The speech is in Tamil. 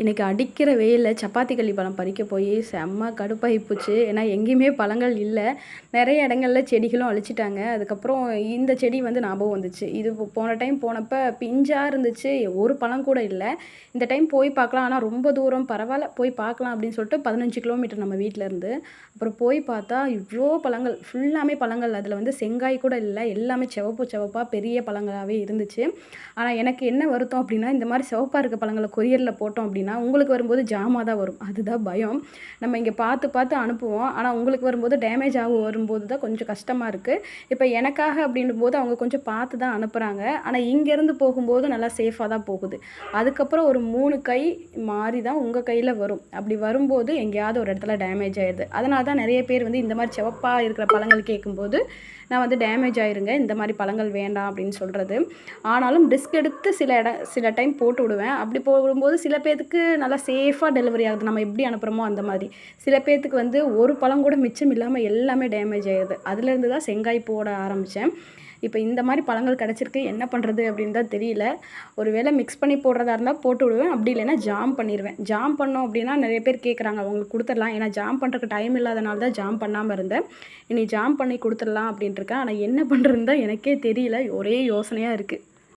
இன்றைக்கி அடிக்கிற வெயிலில் சப்பாத்தி கள்ளி பழம் பறிக்க போய் செம்ம கடுப்பாகி போச்சு ஏன்னா எங்கேயுமே பழங்கள் இல்லை. நிறைய இடங்கள்ல செடிகளும் அழிச்சிட்டாங்க. அதுக்கப்புறம் இந்த செடி வந்து ஞாபகம் வந்துச்சு. இது போன டைம் போனப்போ பிஞ்சாக இருந்துச்சு. ஒரு பழம் கூட இல்லை. இந்த டைம் போய் பார்க்கலாம். ஆனால் ரொம்ப தூரம் பரவாயில்ல. போய் பார்க்கலாம் அப்படின்னு சொல்லிட்டு பதினஞ்சு கிலோமீட்டர் நம்ம வீட்டில் இருந்து. அப்புறம் போய் பார்த்தா இவ்வளோ பழங்கள். ஃபுல்லாமே பழங்கள். அதில் வந்து செங்காய் கூட இல்லை. எல்லாமே சிவப்பு சிவப்பாக பெரிய பழங்களாகவே இருந்துச்சு. ஆனால் எனக்கு என்ன வருத்தம் அப்படின்னா இந்த மாதிரி சிவப்பாக இருக்க பழங்களை கொரியரில் போட்டோம் அப்படின்னா உங்களுக்கு வரும்போது ஜாமாக தான் வரும். அதுதான் பயம். நம்ம இங்கே பார்த்து பார்த்து அனுப்புவோம். ஆனால் உங்களுக்கு வரும்போது டேமேஜ் ஆகும் வரும்போது தான் கொஞ்சம் கஷ்டமாக இருக்குது இப்போ எனக்காக அப்படின்னும் போது அவங்க கொஞ்சம் பார்த்து தான் அனுப்புகிறாங்க ஆனால் இங்கேருந்து போகும்போது நல்லா சேஃபாக தான் போகுது. அதுக்கப்புறம் ஒரு மூணு கை மாறி தான் உங்கள் கையில் வரும். அப்படி வரும்போது எங்கேயாவது ஒரு இடத்துல டேமேஜ் ஆயிடுது. அதனால தான் நிறைய பேர் வந்து இந்த மாதிரி செவப்பாக இருக்கிற பழங்கள் கேட்கும்போது நான் வந்து டேமேஜ் ஆயிருங்க. இந்த மாதிரி பழங்கள் வேண்டாம் அப்படின்னு சொல்கிறது ஆனாலும் ரிஸ்க் எடுத்து சில இடம் சில டைம் போட்டு விடுவேன். அப்படி போடும்போது சில பேருக்கு பேர்த்துக்கு நல்லா சேஃபாக டெலிவரி ஆகுது. நம்ம எப்படி அனுப்புகிறோமோ அந்த மாதிரி. சில பேர்த்துக்கு வந்து ஒரு பழம் கூட மிச்சம் இல்லாமல் எல்லாமே டேமேஜ் ஆகிடுது அதுலேருந்து தான் செங்காய் போட ஆரம்பித்தேன் இப்போ இந்த மாதிரி பழங்கள் கிடச்சிருக்கு. என்ன பண்ணுறது அப்படின்னு தான் தெரியல. ஒரு வேளை மிக்ஸ் பண்ணி போடுறதா இருந்தால் போட்டு விடுவேன். அப்படி இல்லைன்னா ஜாம் பண்ணிடுவேன் ஜாம் பண்ணோம் அப்படின்னா நிறைய பேர் கேட்குறாங்க அவங்களுக்கு கொடுத்துடலாம். ஏன்னா ஜாம் பண்ணுறதுக்கு டைம் இல்லாதனால தான் ஜாம் பண்ணாமல் இருந்தேன். இனி ஜாம் பண்ணி கொடுத்துடலாம் அப்படின்ட்டு இருக்கேன். ஆனால் என்ன பண்ணுறதுன்னு தான் எனக்கே தெரியல. ஒரே யோசனையாக இருக்குது